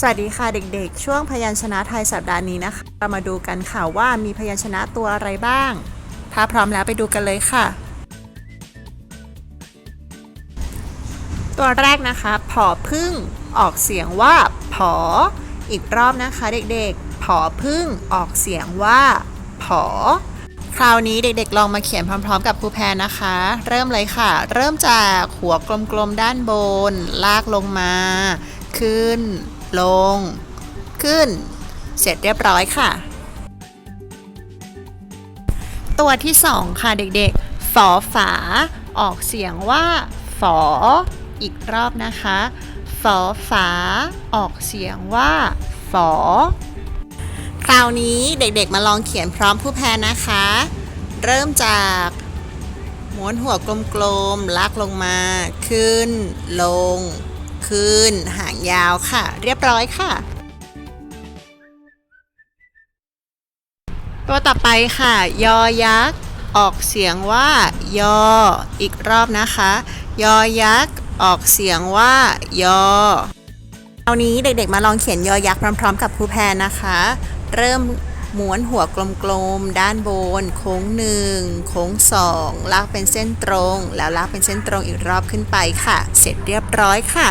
สวัสดีค่ะเด็กๆ ช่วงพยัญชนะไทยสัปดาห์นี้นะคะ เรามาดูกันค่ะว่ามีพยัญชนะตัวอะไรบ้าง ถ้าพร้อมแล้วไปดูกันเลยค่ะ ตัวแรกนะคะผอพึ่งออกเสียงว่าผอ อีกรอบนะคะเด็กๆผอพึ่งออกเสียงว่าผอ คราวนี้เด็กๆ ลองมาเขียนพร้อม ๆ กับครูแพรนะคะ เริ่มเลยค่ะ เริ่มจากหัวกลมๆด้านบน ลากลงมา ขึ้น ลง ขึ้น เสร็จเรียบร้อยค่ะ ตัวที่สองค่ะเด็กๆ ฝอฝา ออกเสียงว่า ฝอ อีกรอบนะคะ ฝอฝา ออกเสียงว่า ฝอ คราวนี้เด็กๆมาลองเขียนพร้อมผู้แพ้นะคะ เริ่มจากม้วนหัวกลมๆลากลงมา ขึ้น ลง ขึ้น หางยาวค่ะ เรียบร้อยค่ะ ตัวต่อไปค่ะ ยอยักษ์ ออกเสียงว่า ยอ อีกรอบนะคะ ยอยักษ์ ออกเสียงว่า ยอคราวนี้เด็กๆมาลองเขียนยอยักษ์พร้อมๆ กับครูแพรนะคะ เริ่มม้วนหัวกลมๆ ด้านบน โค้งหนึ่งโค้งสองลากเป็นเส้นตรง แล้วลากเป็นเส้นตรงอีกรอบขึ้นไปค่ะ เสร็จเรียบร้อยค่ะ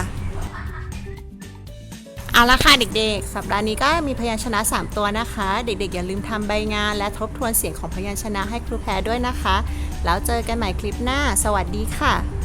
เอาละค่ะเด็กๆ สัปดาห์นี้ก็มีพยัญชนะ 3 ตัวนะคะ เด็กๆ อย่าลืมทำใบงาน และทบทวนเสียงของพยัญชนะให้ครูแพรด้วยนะคะ แล้วเจอกันใหม่คลิปหน้า สวัสดีค่ะ